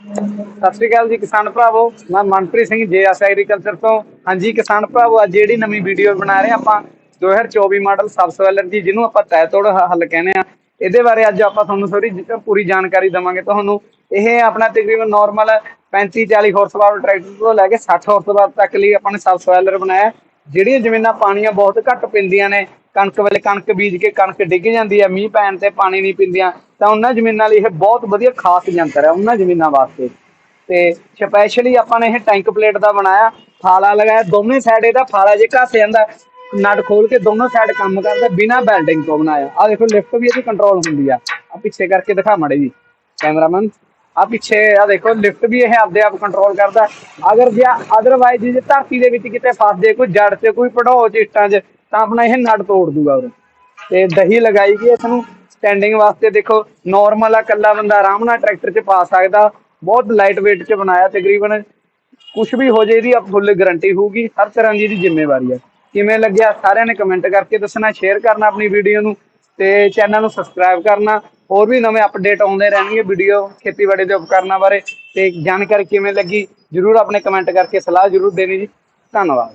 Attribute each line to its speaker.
Speaker 1: ਸਤਿ ਸ਼੍ਰੀ ਅਕਾਲ ਜੀ ਕਿਸਾਨ ਭਰਾਵੋ, ਮੈਂ ਮਨਪ੍ਰੀਤ ਸਿੰਘ ਜੇਐਸ ਐਗਰੀਕਲਚਰ ਤੋਂ। ਹਾਂਜੀ ਕਿਸਾਨ ਭਰਾਵੋ, ਅੱਜ ਜਿਹੜੀ ਨਵੀਂ ਵੀਡੀਓ ਬਣਾ ਰਹੇ ਹਾਂ ਆਪਾਂ 2024 ਮਾਡਲ ਸਬਸੋਇਲਰ ਜੀ, ਜਿਹਨੂੰ ਆਪਾਂ ਤੈ ਤੋੜ ਹੱਲ ਕਹਿੰਦੇ ਆ ਇਹਦੇ ਬਾਰੇ ਅੱਜ ਆਪਾਂ ਤੁਹਾਨੂੰ ਸੋਰੀ ਪੂਰੀ ਜਾਣਕਾਰੀ ਦਵਾਂਗੇ। ਤੁਹਾਨੂੰ ਇਹ ਆਪਣਾ ਤਕਰੀਬਨ ਨਾਰਮਲ 35 40 ਹਾਰਸ ਪਾਵਰ ਟਰੈਕਟਰ ਤੋਂ ਲੈ ਕੇ 60 ਹਾਰਸ ਪਾਵਰ ਤੱਕ ਲਈ ਆਪਾਂ ਨੇ ਸਬਸੋਇਲਰ ਬਣਾਇਆ। ਜਿਹੜੀਆਂ ਜ਼ਮੀਨਾਂ ਪਾਣੀਆਂ ਬਹੁਤ ਘੱਟ ਪੈਂਦੀਆਂ ਨੇ, ਕਣਕ ਵੇਲੇ ਕਣਕ ਬੀਜ ਕੇ ਕਣਕ ਡਿੱਗ ਜਾਂਦੀ ਹੈ ਮੀਂਹ ਪੈਣ ਤੇ ਪਾਣੀ ਨਹੀਂ ਪਿੰਦੀਆਂ, ਤਾਂ ਉਹਨਾਂ ਜ਼ਮੀਨਾਂ ਲਈ ਇਹ ਬਹੁਤ ਵਧੀਆ ਖਾਸ ਯੰਤਰ ਹੈ ਉਹਨਾਂ ਜ਼ਮੀਨਾਂ ਵਾਸਤੇ। ਤੇ ਸਪੈਸ਼ਲੀ ਆਪਾਂ ਨੇ ਇਹ ਟੈਂਕ ਪਲੇਟ ਦਾ ਬਣਾਇਆ, ਫਾਲਾ ਲਗਾਇਆ ਦੋਨੇ ਸਾਈਡ ਇਹਦਾ ਫਾਲਾ ਜੇ ਘਸ ਜਾਂਦਾ, ਨਟ ਖੋਲ ਕੇ ਦੋਨੋਂ ਸਾਈਡ ਕੰਮ ਕਰਦਾ, ਬਿਨਾ ਬੈਲਡਿੰਗ ਤੋਂ ਬਣਾਇਆ। ਆ ਦੇਖੋ ਲਿਫਟ ਵੀ ਇਹਦੀ ਕੰਟਰੋਲ ਹੁੰਦੀ ਆ। ਆ ਪਿੱਛੇ ਕਰਕੇ ਦਿਖਾ ਮੜੇ ਜੀ ਕੈਮਰਾਮੈਨ ਆ ਪਿੱਛੇ ਆ ਦੇਖੋ, ਲਿਫਟ ਵੀ ਇਹ ਆਪਦੇ ਆਪ ਕੰਟਰੋਲ ਕਰਦਾ। ਅਗਰ ਜੇ ਅਦਰਵਾਈਜ਼ ਜੇ ਧਰਤੀ ਦੇ ਵਿੱਚ ਕਿਤੇ ਫਸ ਜੇ ਕੋਈ ਜੜ ਚ ਕੋਈ ਪੜੋ ਚ, ਇੱਟਾਂ 'ਚ, ਤਾਂ ਆਪਣਾ ਇਹ ਨੜ ਤੋੜ ਦੂਗਾ ਉਹ। ਤੇ ਦਹੀਂ ਲਗਾਈ ਗਈ ਇਸ ਨੂੰ ਸਟੈਂਡਿੰਗ ਵਾਸਤੇ ਦੇਖੋ ਨਾਰਮਲ ਆ ਕੱਲਾ ਬੰਦਾ ਆਰਾਮ ਨਾਲ ਟਰੈਕਟਰ 'ਚ ਪਾ ਸਕਦਾ। ਬਹੁਤ ਲਾਈਟ weight 'ਚ ਬਣਾਇਆ ਤਕਰੀਬਨ। ਕੁਝ ਵੀ ਹੋ ਜੇ ਇਹਦੀ ਫੁੱਲ ਗਾਰੰਟੀ ਹੋਊਗੀ। ਹਰ ਤਰ੍ਹਾਂ ਦੀ ਇਹਦੀ ਜ਼ਿੰਮੇਵਾਰੀ ਆ। ਕਿਵੇਂ ਲੱਗਿਆ? ਸਾਰਿਆਂ ਨੇ ਕਮੈਂਟ ਕਰਕੇ ਦੱਸਣਾ ਸ਼ੇਅਰ ਕਰਨਾ ਆਪਣੀ ਵੀਡੀਓ ਨੂੰ। ਤੇ ਚੈਨਲ ਨੂੰ ਸਬਸਕ੍ਰਾਈਬ ਕਰਨਾ। ਹੋਰ ਵੀ ਨਵੇਂ ਅਪਡੇਟ ਆਉਂਦੇ ਰਹਿਣਗੇ ਵੀਡੀਓ ਖੇਤੀਬਾੜੀ ਦੇ ਉਪਕਰਨਾਂ ਬਾਰੇ। ਤੇ ਜਾਣਕਾਰੀ ਕਿਵੇਂ ਲੱਗੀ? ਜਰੂਰ ਆਪਣੇ ਕਮੈਂਟ ਕਰਕੇ ਸਲਾਹ ਜਰੂਰ ਦੇਣੀ ਜੀ। ਧੰਨਵਾਦ।